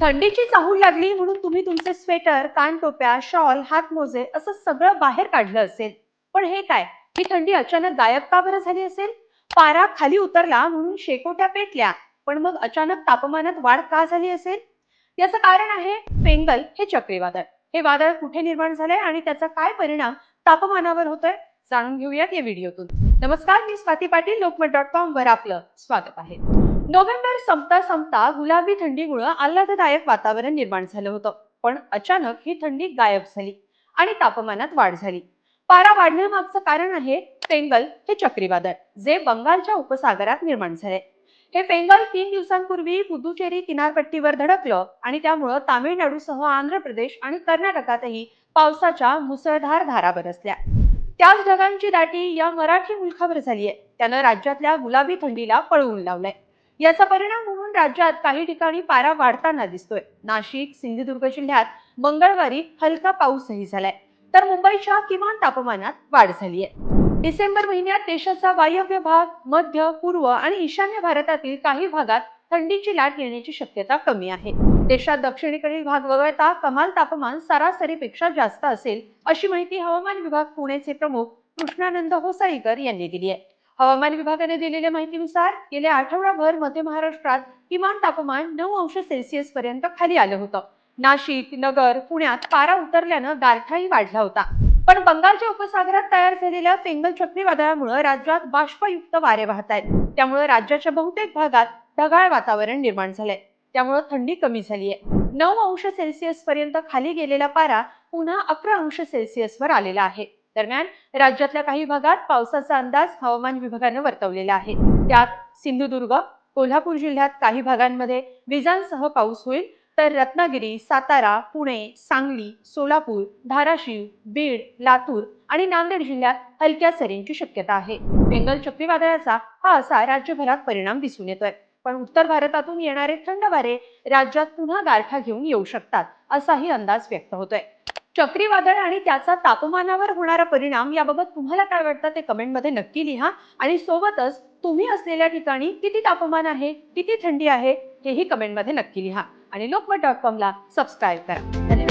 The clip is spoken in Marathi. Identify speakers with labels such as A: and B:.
A: थंडीची चाहूल लागली म्हणून तुम्ही तुमचे स्वेटर कानटोप्या शॉल हातमोजे असं सगळं बाहेर काढलं असेल. पण हे काय? ही थंडी अचानक गायब का बरं झाली असेल? पारा खाली उतरला म्हणून शेकोट्या पेटल्या. पण मग अचानक तापमानात वाढ का झाली असेल? याचं कारण आहे पेंगल हे चक्रीवादळ. हे वादळ कुठे निर्माण झालंय आणि त्याचा काय परिणाम तापमानावर होतोय? जाणून घेऊयात या व्हिडिओतून. नमस्कार मी स्वाती पाटील लोकमत डॉट कॉम वर आपलं स्वागत आहे. नोव्हेंबर संपता संपता गुलाबी थंडीमुळं आल्हाददायक वातावरण निर्माण झालं होतं. पण अचानक ही थंडी गायब झाली आणि तापमानात वाढ झाली. पारा वाढण्यामागचं कारण आहे पेंगल हे चक्रीवादळ जे बंगालच्या उपसागरात निर्माण झाले. हे पेंगल तीन दिवसांपूर्वी पुदुचेरी किनारपट्टीवर धडकलं आणि त्यामुळं तामिळनाडूसह आंध्र प्रदेश आणि कर्नाटकातही पावसाच्या मुसळधार धारा बरसल्या त्याच ढगांची दाटी या मराठी मुलखावर झाली आहे त्यानं राज्यातल्या गुलाबी थंडीला पळवून लावलंय. याचा परिणाम म्हणून राज्यात काही ठिकाणी पारा वाढताना दिसतोय. नाशिक सिंधुदुर्ग जिल्ह्यात मंगळवारी हलका पाऊसही झालाय. तर मुंबईच्या किमान तापमानात वाढ झाली आहे डिसेंबर महिन्यात देशाचा वायव्य भाग मध्य पूर्व आणि ईशान्य भारतातील काही भागात थंडीची लाट येण्याची शक्यता कमी आहे. देशात दक्षिणेकडील भाग वगळता कमाल तापमान सरासरीपेक्षा जास्त असेल अशी माहिती हवामान विभाग पुणेचे प्रमुख कृष्णानंद होसाईकर यांनी दिली आहे हवामान विभागाने दिलेल्या माहितीनुसार गेल्या आठवडाभर मध्य महाराष्ट्रात किमान तापमान नऊ अंश सेल्सिअस पर्यंत खाली आलं होतं. नाशिक नगर पुण्यात पारा उतरल्यानं गारठाही वाढला होता. पण बंगालच्या उपसागरात तयार झालेल्या पेंगल चक्रीवादळामुळे राज्यात बाष्पयुक्त वारे वाहत आहेत त्यामुळे राज्याच्या बहुतेक भागात ढगाळ वातावरण निर्माण झालंय. त्यामुळे थंडी कमी झाली आहे नऊ अंश सेल्सिअस पर्यंत खाली गेलेला पारा पुन्हा अकरा अंश सेल्सिअस वर आलेला आहे. दरम्यान राज्यातल्या काही भागात पावसाचा अंदाज हवामान विभागानं वर्तवलेला आहे. त्यात सिंधुदुर्ग कोल्हापूर जिल्ह्यात काही भागांमध्ये विजांसह पाऊस होईल तर रत्नागिरी सातारा पुणे सांगली सोलापूर धाराशिव बीड लातूर आणि नांदेड जिल्ह्यात हलक्या सरींची शक्यता आहे. बेंगल चक्रीवादळाचा हा असा राज्यभरात परिणाम दिसून येतोय. पण उत्तर भारतातून येणारे थंड वारे राज्यात पुन्हा गारठा घेऊन येऊ शकतात असाही अंदाज व्यक्त होतोय. चक्रीवादळ आणि त्याचा तापमानावर होणारा परिणाम याबाबत तुम्हाला काय वाटतं ते कमेंटमध्ये नक्की लिहा. आणि सोबतच तुम्ही असलेल्या ठिकाणी किती तापमान आहे किती थंडी आहे हेही कमेंटमध्ये नक्की लिहा. आणि लोकमत डॉट कॉमला सबस्क्राईब करा. धन्यवाद.